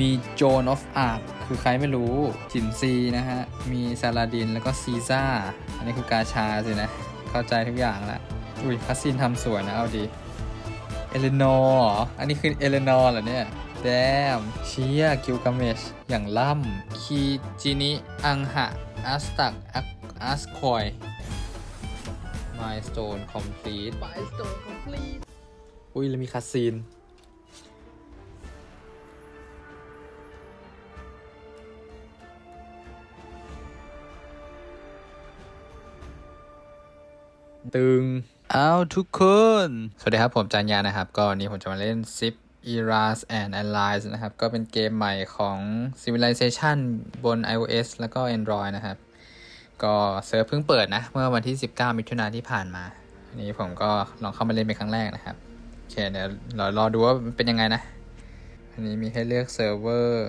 มีโจนออฟอาร์คือใครไม่รู้ จินซีนะฮะ มีซาลาดินแล้วก็ซีซ่า อันนี้คือกาชาสินะ เข้าใจทุกอย่างละอุ้ยคัสซินทำสวยนะ เอาดีเอเลนอร์อันนี้คือเอเลนอร์เหรอเนี่ยแดมเชียกิลกาเมช อย่างล่ำคีจินิ อังหะอัสตักอัสคอยมายสโตนคอมพลีท Milestone complete อุ้ยแล้วมีคาซีน ตึงเอาทุกคน สวัสดีครับผมจานยานะครับ ก็วันนี้ผมจะมาเล่น Zip Eras and Allies นะครับ ก็เป็นเกมใหม่ของ Civilization บน iOS แล้วก็ Android นะครับ ก็เซิร์ฟเพิ่งเปิดนะ เมื่อวันที่ 19 มิถุนายนที่ผ่านมาอันนี้ผมก็ลองเข้ามาเล่นเป็นครั้งแรกนะครับ โอเคเดี๋ยวรารอดูว่าเป็นยังไงนะ อันนี้มีให้เลือกเซิร์ฟเวอร์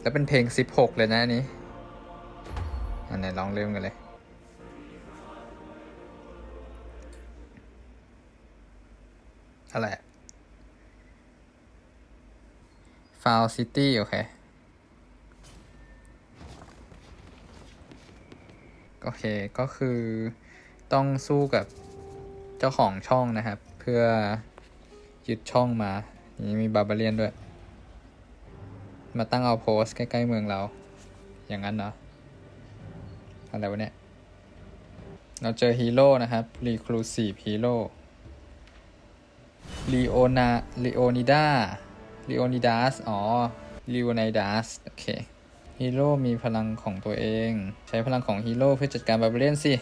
แล้วเป็นเพลง 16 เลยนะอันนี้ อันไหนลองเริ่มกันเลย อะไรฟาวซิตี้โอเค โอเค ก็คือต้องสู้กับเจ้าของช่องนะครับ เพื่อยึดช่องมา นี่มีบาบาเลียนด้วย มาตั้งเอาโพสใกล้ ๆ เมืองเรา อย่างนั้นเนาะอะไรวะเนี่ย เราเจอฮีโร่นะครับ Reclusive Hero ลีโลีโอนาลีโอนิดาลีโอนิดัสอ๋อลีโอไนดัสโอเคฮีโร่มีพลังของตัวเอง ใช้พลังของฮีโร่เพื่อจัดการบาเบเลียนสิ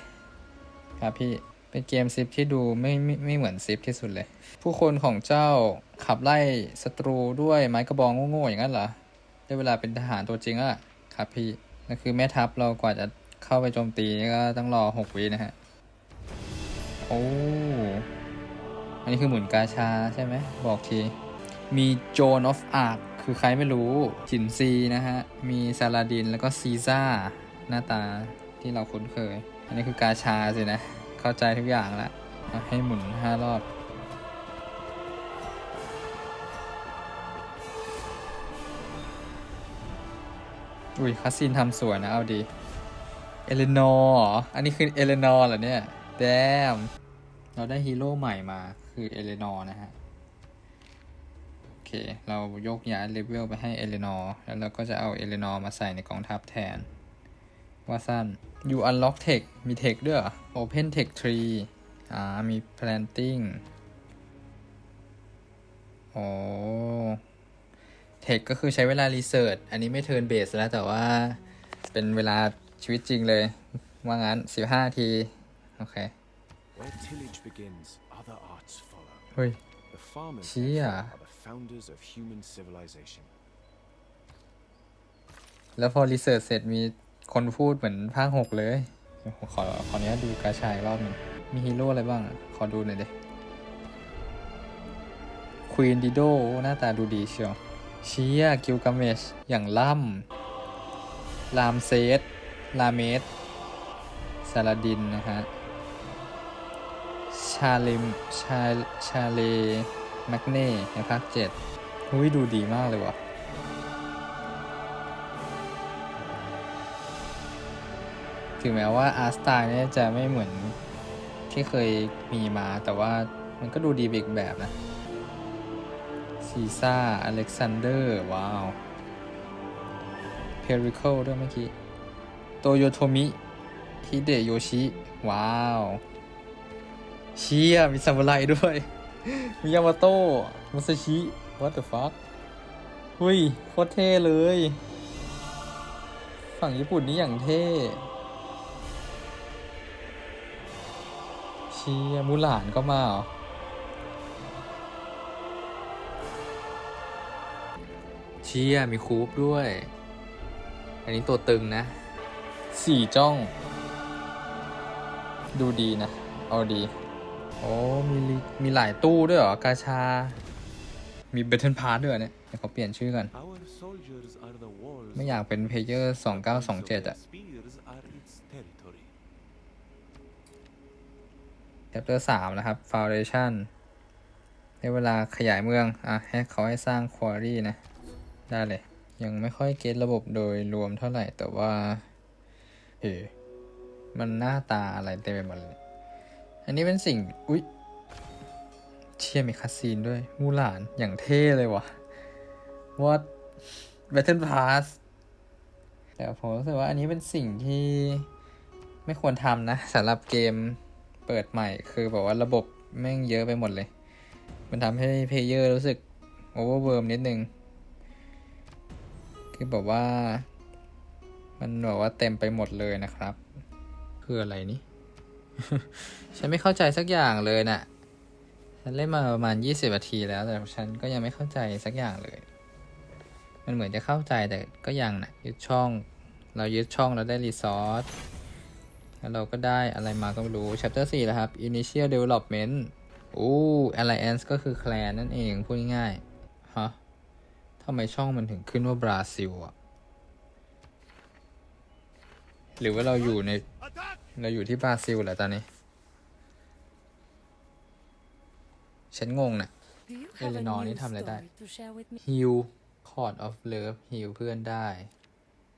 ครับพี่ เป็นเกมซิปที่ดูไม่ไม่ไม่เหมือนซิปที่สุดเลย ผู้คนของเจ้าขับไล่ศัตรูด้วยไม้กระบองโง่ๆอย่างนั้นเหรอ ได้เวลาเป็นทหารตัวจริงแล้วล่ะครับพี่นั่นคือแม่ทัพเรากว่าจะเข้าไปโจมตีก็ต้องรอหกวินะฮะ โอ้ นนี้คือหมุนกาชาใช่ไหมบอกที มีโจนอฟอาร์คคือใครไม่รู้จินซีนะฮะ มีซาลาดินแล้วก็ซีซ่าหน้าตาที่เราคุ้นเคย อันนี้คือกาชาสินะ เข้าใจทุกอย่างและอะให้หมุนห้ารอบอุ้ยคัสซินทำสวยนะ เอาดี เอเลนอร์อันนี้คือเอเลนอร์เหรอเนี่ย แดม เราได้ฮีโร่ใหม่มา คือเอเลนอร์นะฮะ โอเค เรายกย้ายเลเวลไปให้เอเลนอร์แล้วเราก็จะเอาเอเลนอร์มาใส่ในกองทัพแทน ว่าสั้น you unlock tech มี tech ด้วยอ open tech tree อ่า มี planting โอ้ tech ก็คือใช้เวลา research อันนี้ไม่ turn base แล้วแต่ว่าเป็นเวลาชีวิตจริงเลย ว่างั้น 15 ที โอเค Where tillage begins, other arts follow. เฮ้ย The farmers Chia. therefore, are the founders of human civilization. แล้วพอรีเสิร์ชเสร็จมีคนพูดเหมือนภาคหกเลยเดี๋ยวผมขอขออนุญาตดูกาชายรอบหนึ่งมีฮีโร่อะไรบ้างอะขอดูหน่อยดิควีนดิโดหน้าตาดูดีเชียวเชียกิลกาเมชอย่างล่ำลามเซสลาเมสซาลาดินนะฮะชาเลมชาชาเลแมกเน่ในภาคเจ็ดหุ้ยดูดีมากเลยว่ะถึงแม้ว่าอาร์สตาเนี่ยจะไม่เหมือนที่เคยมีมาแต่ว่ามันก็ดูดีอีกแบบนะ ซีซ่า อเล็กซานเดอร์ ว้าว เพริเคิลด้วยเมื่อกี้ โตโยโทมิ ฮิเดโยชิ ว้าว เชียมีซามูไรด้วย มียามาโตะมุสชิ what the fuck หุ้ยโคตรเท่เลย ฝั่งญี่ปุ่นนี่อย่างเท่เชียมูหลานก็มาเหรอเชียมีคูปด้วย อันนี้ตัวตึงนะ สี่จ้อง ดูดีนะ เอาดี โอ้มีมีหลายตู้ด้วยเหรอกาชา มีเบทเทิลพาร์ด้วยเนี่ยเดี๋ยวเขาเปลี่ยนชื่อกัน ไม่อยากเป็นเพลเยอร์สองเก้าสองเจ็ดอะ Spears are its territory. chapter สามนะครับ foundation ได้เวลาขยายเมือง อะ ให้เขาให้สร้าง quarry นะ ได้เลย ยังไม่ค่อยเก็ตระบบโดยรวมเท่าไหร่ แต่ว่า เออมันหน้าตาอะไรเต็มไปหมดเลย อันนี้เป็นสิ่ง อุ๊ย เชี่ยมีคัสซีนด้วย มูหลานอย่างเท่เลยวะ What Battle Pass แต่ผมรู้สึกว่าอันนี้เป็นสิ่งที่ไม่ควรทำนะสำหรับเกมเปิดใหม่ คือแบบว่าระบบแม่งเยอะไปหมดเลย มันทำให้เพลเยอร์รู้สึกโอเวอร์เวิร์มนิดนึง คือแบบว่า มันแบบว่าเต็มไปหมดเลยนะครับ คืออะไรนี่ ฉันไม่เข้าใจสักอย่างเลยน่ะ ฉันเล่นมาประมาณ20นาทีแล้ว แต่ฉันก็ยังไม่เข้าใจสักอย่างเลย มันเหมือนจะเข้าใจแต่ก็ยังนะยึดช่อง เรายึดช่องเราได้รีซอสแล้วเราก็ได้อะไรมาก็ไม่รู้ chapter 4แล้วครับ initial development โอ้ alliance ก็คือแคลนนั่นเอง พูดง่ายๆ ฮะทำไมช่องมันถึงขึ้นว่าบราซิลอะหรือว่าเราอยู่ใน เราอยู่ที่บราซิลเหรอตอนนี้ ฉันงงน่ะ Do you have a Eleanor นี่ new ทำอะไรได้ story to share with me? heal Court of Love heal เพื่อนได้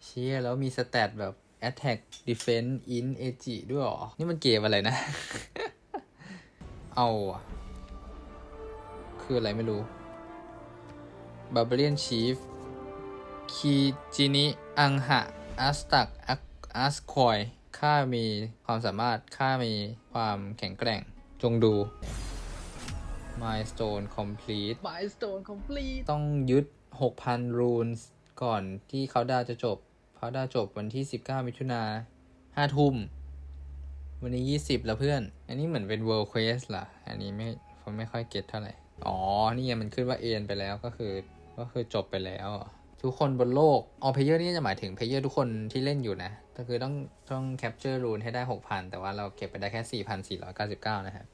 เชี่ยแล้วมีสแตทแบบ attack defense in ag ด้วยเหรอ นี่มันเกมอะไรนะ เอาอะคืออะไรไม่รู้ Barbarian Chief คีจินิ อังหะอัสตักอัสคอย ข้ามีความสามารถ ข้ามีความแข็งแกร่ง จงดู Milestone complete Milestone complete ต้องยึด 6,000 รูนส์ก่อนที่เขาดาวจะจบเขาดาวจบวันที่ 19 มิถุนา5ทุ่ม วันนี้ 20 แล้วเพื่อน อันนี้เหมือนเป็น World Quest ล่ะ อันนี้ไม่ผมไม่ค่อยเก็ตเท่าไหร่ อ๋อ นี่ไงมันขึ้นว่าเอ็นไปแล้วก็คือ ก็คือจบไปแล้ว ทุกคนบนโลกออเพเยอร์นี่จะหมายถึงเพเยอร์ทุกคนที่เล่นอยู่นะก็คือต้องต้องแคปเจอร์รูนให้ได้ 6,000 แต่ว่าเราเก็บไปได้แค่ 4,499 นะครับ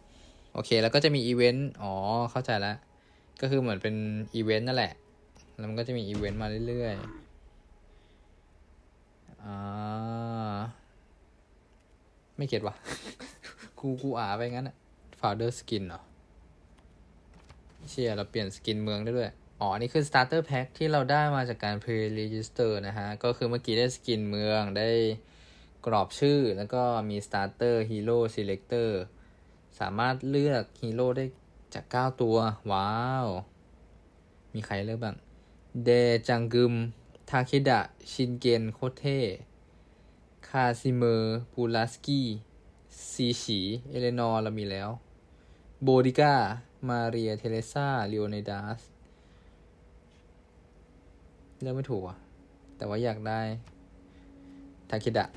โอเค แล้วก็จะมีอีเวนต์ อ๋อ เข้าใจแล้ว ก็คือเหมือนเป็นอีเวนต์นั่นแหละ แล้วมันก็จะมีอีเวนต์มาเรื่อยๆอ่าไม่เก็ตว่ะ กูกูอ่าไปงั้นอะ Founder Skin เหรอ เชียเราเปลี่ยนสกินเมืองได้ด้วย อ๋อ นี่คือ Starter Pack ที่เราได้มาจากการ Pre-Register นะฮะ ก็คือเมื่อกี้ได้สกินเมือง ได้กรอบชื่อ แล้วก็มี Starter Hero Selector สามารถเลือกฮีโร่ได้จาก 9 ตัว ว้าว มีใครเลือกบ้าง เดจังกึม ทาเคดะ ชินเกน โคเท่คาซิเมอร์ปูลาสกี้ ซีฉี เอเลนอร์เรามีแล้ว โบดิก้า มาเรีย เทเลซาเลโอเนดัส เลือกไม่ถูกอะ แต่ว่าอยากได้ทาเคดะ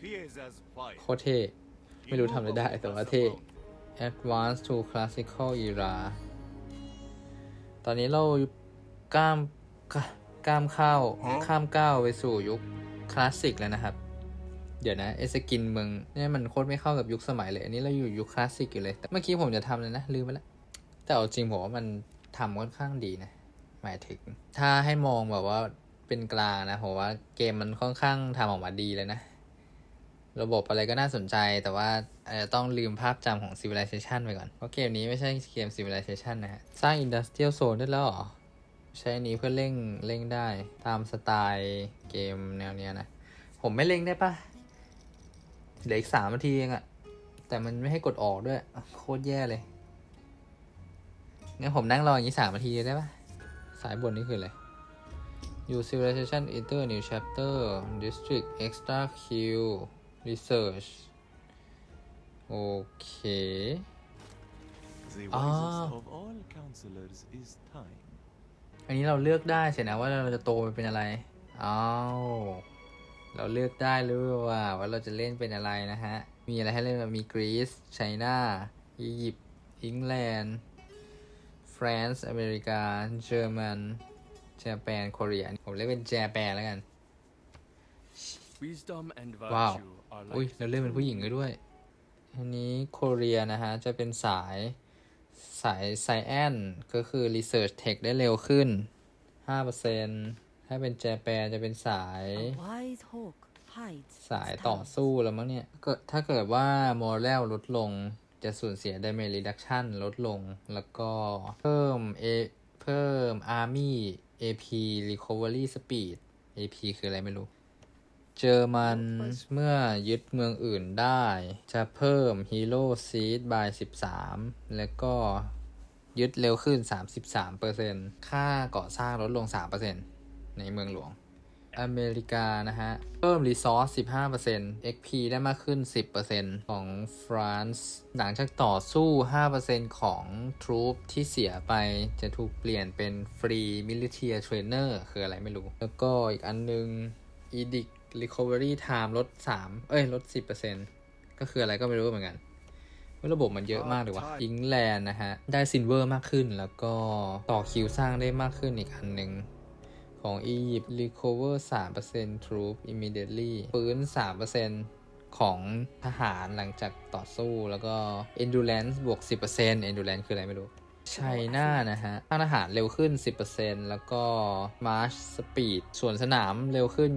Pieza's fire. โคตรเท่ไม่รู้ทำอะไรได้แต่ว่าเท่ Advance to Classical Era ตอนนี้เราก้ามกก้ามเข้าข้ามก้าวไปสู่ยุคคลาสสิกแล้วนะครับ เดี๋ยวนะไอสกินเมืองเนี่ยมันโคตรไม่เข้ากับยุคสมัยเลย อันนี้เราอยู่ยุคคลาสสิกอยู่เลย แต่เมื่อกี้ผมจะทำเลยนะ ลืมไปแล้วแต่เอาจริงผมว่ามันทำค่อนข้างดีนะ หมายถึง ถ้าให้มองแบบว่าเป็นกลางนะผมว่าเกมมันค่อนข้างทำออกมาดีเลยนะ ระบบอะไรก็น่าสนใจ แต่ว่าอาจจะต้องลืมภาพจำของ Civilization ไปก่อน เพราะเกมนี้ไม่ใช่เกม Civilization นะฮะ สร้าง Industrial Zone ได้แล้วหรอ ใช้นี้เพื่อเร่งเร่งได้ตามสไตล์เกมแนวเนี้ยนะ ผมไม่เร่งได้ปะเหลืออีกสามนาทีเองอะแต่มันไม่ให้กดออกด้วย โคตรแย่เลยงั้นผมนั่งรออย่างนี้สามนาทีได้ปะ สายบนนี่คืออะไร You Civilization Enter New Chapter District Extra Q Research โอเค The Ah. wisest of all counselors is time. อันนี้เราเลือกได้เสร็จนะว่าเราจะโตไปเป็นอะไร อ้าว เราเลือกได้หรือว่าว่าเราจะเล่นเป็นอะไรนะฮะ มีอะไรให้เล่นบ้างมีกรีซไชน่า อียิปต์อังกฤษ ฝรั่งอเมริกาเยอรมันเจแปนโคเรียผมเล่นเป็นเจแปนแล้วกัน Wisdom and Wow. virtue are อุ้ย like เราเล่นเป็นผู้หญิงเลยด้วย อันนี้โคเรียนะฮะ จะเป็นสายสายไซแอนก็คือ Research Tech ได้เร็วขึ้น 5%ถ้าเป็นเจแปนจะเป็นสาย A white hawk hides สาย its ต่อ talons. สู้แล้วมั้งเนี่ย ก็ถ้าเกิดว่าโมเรลลดลง จะสูญเสีย damage reduction ลดลง แล้วก็เพิ่มเอเพิ่ม army AP Recovery Speed AP คืออะไรไม่รู้ เจอมันเมื่อยึดเมืองอื่นได้ จะเพิ่ม Hero Seed by 13 แล้วก็ยึดเร็วขึ้น 33%ค่าก่อสร้างลดลง 3%ในเมืองหลวง อเมริกานะฮะ เพิ่ม Resource 15% XP ได้มากขึ้น 10%ของฟรานซ์หลังจากต่อสู้ 5%ของทรูปที่เสียไปจะถูกเปลี่ยนเป็นฟรี Military Trainer คืออะไรไม่รู้ แล้วก็อีกอันนึง Edict Recovery Time ลด 3 เอ้ย ลด 10%ก็คืออะไรก็ไม่รู้เหมือนกันระบบมันเยอะมากเลยวะอิงแลนด์นะฮะ ได้ซินเวอร์มากขึ้นแล้วก็ต่อคิวสร้างได้มากขึ้นอีกอันหนึ่ง ของอียิปต์ recover 3% troop immediately ฟื้น 3%ของทหารหลังจากต่อสู้แล้วก็ endurance บวก 10% endurance คืออะไรไม่รู้ไชน่านะฮะสร้างทหารเร็วขึ้น 10%แล้วก็ march speed ส่วนสนามเร็วขึ้น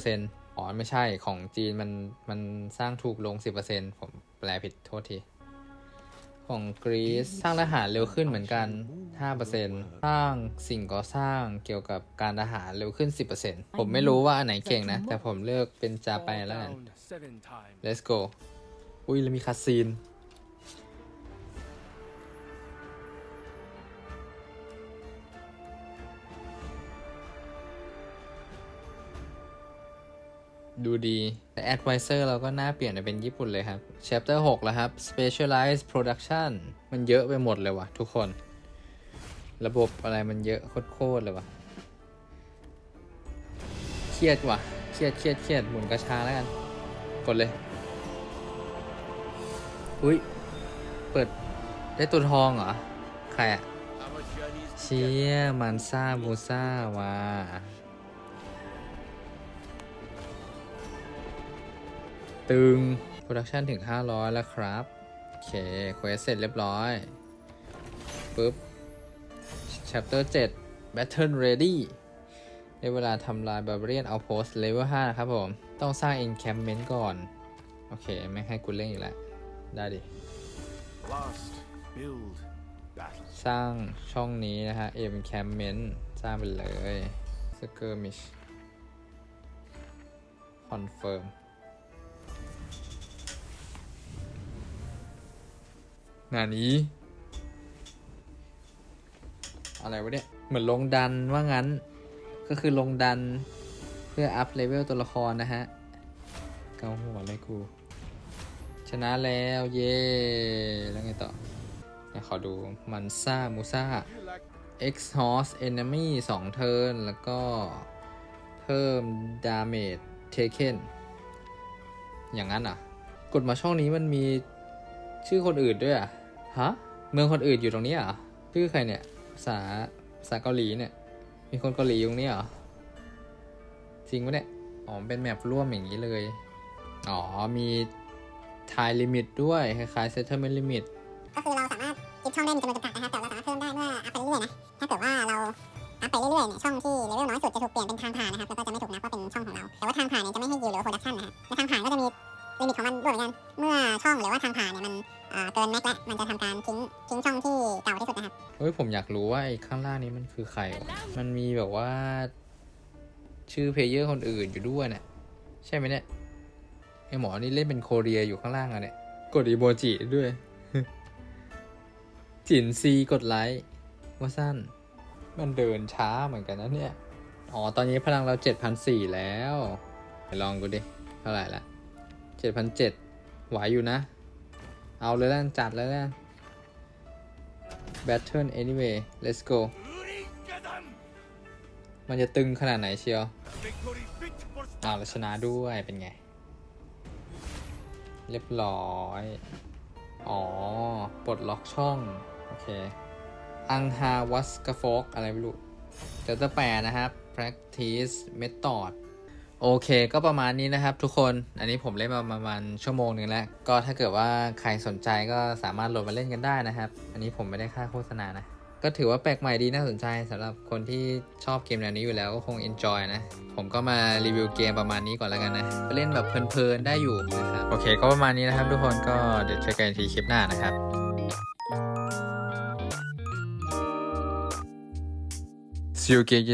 20%อ๋อ ไม่ใช่ของจีนมันมันสร้างถูกลง 10%ผมแปลผิดโทษที ของกรีซสร้างทหารเร็วขึ้นเหมือนกัน 5%สร้างสิ่งก่อสร้างเกี่ยวกับการทหารเร็วขึ้น 10%ผมไม่รู้ว่าอันไหนเก่งนะ แต่ผมเลือกเป็นจาไปแล้วกัน let's go อุ้ยแล้วมีคาซีน ดูดี แต่ Advisor เราก็น่าเปลี่ยนไปเป็นญี่ปุ่นเลยครับ Chapter 6 แล้วครับ Specialized Production มันเยอะไปหมดเลยว่ะทุกคน ระบบอะไรมันเยอะโคตรเลยว่ะเครียดว่ะเครียดเครียดเครียดหมุนกระชาแล้วกัน กดเลย อุ้ย เปิดได้ตัวทองเหรอ ใครอะเชียมันซ่าบูซ่าว่ะ ตึง โปรดักชันถึง 500 แล้วครับ โอเค เควสเสร็จเรียบร้อยปุ๊บ chapter 7 battle ready ได้เวลาทำลาย barbarian outpost level 5 นะครับผม ต้องสร้าง encampment ก่อน โอเค ไม่ให้กูเล่นอีกแล้ว ได้ดิ blast, build, battle. สร้างช่องนี้นะฮะ encampment สร้างไปเลย skirmish confirm งานนี้ อะไรวะเนี่ย เหมือนลงดันว่างั้น ก็คือลงดันเพื่ออัพเลเวลตัวละครนะฮะ เกาหัวเลยกู ชนะแล้วเย้แล้วไงต่อเนี่ยขอดูมันซ่ามูซ่า X Horse Enemy 2เทิร์นแล้วก็เพิ่ม Damage Taken อย่างนั้นอะ กดมาช่องนี้มันมีชื่อคนอื่นด้วยอะ ฮะ เมืองคนอื่นอยู่ตรงนี้เหรอะชื่อใครเนี่ยภาษาภาษาเกาหลีเนี่ย มีคนเกาหลีอยู่ตรงนี้เหรอ จริงปะเนี่ย อ๋อ เป็นแมปร่วมอย่างนี้เลย อ๋อ มีทายลิมิตด้วย คล้ายๆ Settlement Limit ก็คือเราสามารถยึดช่องได้มีจำนวนจำกัดนะครับแต่เราสามารถเพิ่มได้เมื่ออัพไปเรื่อยๆนะ ถ้าเกิดว่าเราอัพไปเรื่อยๆเนี่ยช่องที่เลเวลน้อยสุดจะถูกเปลี่ยนเป็นทางผ่านนะครับ แล้วก็จะไม่ถูกนับว่าเป็นช่องของเรา แต่ว่าทางผ่านเนี่ยจะไม่ให้ยิวหรือโปรดักชันนะฮะและทางผ่านก็จะมีลิมิตของมันด้วยเหมือนกัน เมื่อช่องหรือว่าทางผ่านเนี่ยมัน อ่อเกินแม็กซ์แล้วมันจะทำการทิ้งทิ้งช่องที่เก่าที่สุดนะครับ เฮ้ยผมอยากรู้ว่าไอ้ข้างล่างนี้มันคือใครวะมันมีแบบว่า ชื่อเพลเยอร์คนอื่นอยู่ด้วยเนี่ยใช่ไหมเนี่ยไอหมอนี่เล่นเป็นโคเรียอยู่ข้างล่างอะเนี่ยกดอีโมจิด้วย จินซีกดไลค์ว่าสั้น มันเดินช้าเหมือนกันนะเนี่ย อ๋อ ตอนนี้พลังเราเจ็ดพันสี่แล้วไปลองกูดิ เท่าไหร่ละเจ็ดพันเจ็ดไหวอยู่นะ เอาเลยแล้วกันจัดแล้ว Battle anyway let's go มันจะตึงขนาดไหนเชียวอ้าวแล้วชนะด้วยเป็นไง เรียบร้อย อ๋อ ปลดล็อกช่อง โอเค อังฮาวัสกาโฟกอะไรไม่รู้เดี๋ยวจะแปลนะครับ practice method โอเคก็ประมาณนี้นะครับทุกคนอันนี้ผมเล่นมาประมาณชั่วโมงหนึ่งแล้ว ก็ถ้าเกิดว่าใครสนใจก็สามารถโหลดมาเล่นกันได้นะครับ อันนี้ผมไม่ได้ค่าโฆษณานะก็ถือว่าแปลกใหม่ดีน่าสนใจสำหรับคนที่ชอบเกมแนวนี้อยู่แล้วก็คง enjoy นะ ผมก็มารีวิวเกมประมาณนี้ก่อนแล้วกันนะ เล่นแบบเพลินๆได้อยู่นะครับโอเค ก็ประมาณนี้นะครับทุกคนก็เดี๋ยวเจอกันอีกทีคลิปหน้านะครับ See you again